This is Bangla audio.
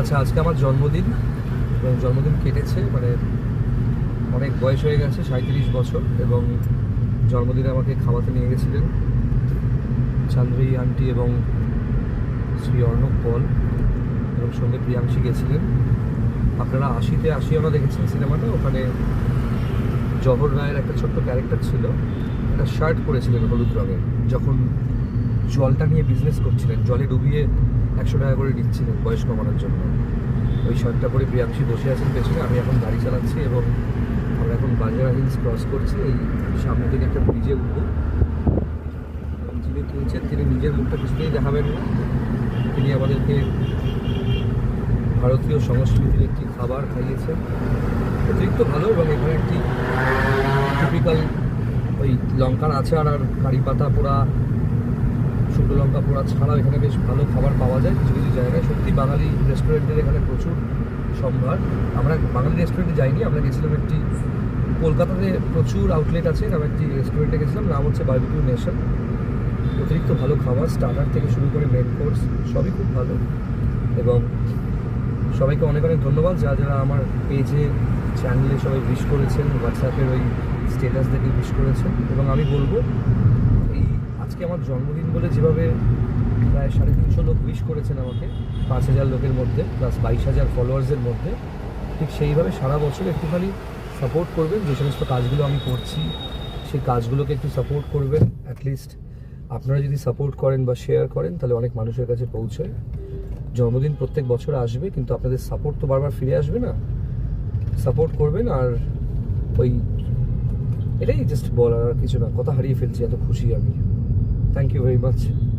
আচ্ছা আজকে আমার জন্মদিন। এবং জন্মদিন কেটেছে মানে অনেক বয়স হয়ে গেছে সাঁত্রিশ বছর, এবং জন্মদিনে আমাকে খাওয়াতে নিয়ে গেছিলেন চান্দ্রী আন্টি এবং শ্রী অর্ণব পল, এবং সঙ্গে প্রিয়াংশী গেছিলেন। আপনারা আশিতে আশিয়ানা দেখেছেন সিনেমাটা, ওখানে জহর রায়ের একটা ছোট্ট ক্যারেক্টার ছিল, একটা শার্ট পরেছিলেন হলুদ রঙের, যখন জলটা নিয়ে বিজনেস করছিলেন, জলে ডুবিয়ে একশো টাকা করে দিচ্ছিলেন বয়স কমানোর জন্য। ওই শার্টটা পরে প্রিয়াংশী বসে আছেন পেছনে, আমি এখন গাড়ি চালাচ্ছি এবং আমরা এখন বাজারা হিলস ক্রস করছি। এই সামনে থেকে একটা ব্রিজে উঠবো। যিনি তুলছেন, তিনি নিজের মুখটা কিছুতেই দেখাবেন না। তিনি আমাদেরকে ভারতীয় সংস্কৃতির একটি খাবার খাইয়েছেন। অতিরিক্ত ভালো এবং এখানে একটি টিপিক্যাল ওই লঙ্কার আচার আর কারি পাতা পোড়া শুকনো লঙ্কা পোড়া ছাড়াও এখানে বেশ ভালো খাবার পাওয়া যায় কিছু কিছু জায়গায়। সত্যি বাঙালি রেস্টুরেন্টের এখানে প্রচুর সম্ভার। আমরা বাঙালি রেস্টুরেন্টে যাইনি, আমরা গেছিলাম একটি কলকাতাতে প্রচুর আউটলেট আছে আমি একটি রেস্টুরেন্টে গেছিলাম, নাম হচ্ছে বারবিকিউ নেশন অতিরিক্ত ভালো খাবার স্টার্টার থেকে শুরু করে মেন কোর্স সবই খুব ভালো। এবং সবাইকে অনেক অনেক ধন্যবাদ, যারা যারা আমার পেজে চ্যানেলে সবাই উইশ করেছেন হোয়াটসঅ্যাপের ওই স্টেটাস দেখে উইশ করেছেন। এবং আমি বলব আজকে আমার জন্মদিন বলে যেভাবে প্রায় সাড়ে তিনশো লোক উইশ করেছেন আমাকে, পাঁচ হাজার লোকের মধ্যে প্লাস বাইশ হাজার ফলোয়ার্সের মধ্যে, ঠিক সেইভাবে সারা বছর একটুখানি সাপোর্ট করবেন। যে সমস্ত কাজগুলো আমি করছি, সেই কাজগুলোকে একটু সাপোর্ট করবেন। অ্যাটলিস্ট আপনারা যদি সাপোর্ট করেন বা শেয়ার করেন, তাহলে অনেক মানুষের কাছে পৌঁছায়। জন্মদিন প্রত্যেক বছর আসবে, কিন্তু আপনাদের সাপোর্ট তো বারবার ফিরে আসবে না। সাপোর্ট করবেন আর ওই, এটাই জাস্ট বলার আর কিছু না, কথা হারিয়ে ফেলছি, এত খুশি আমি। thank you very much.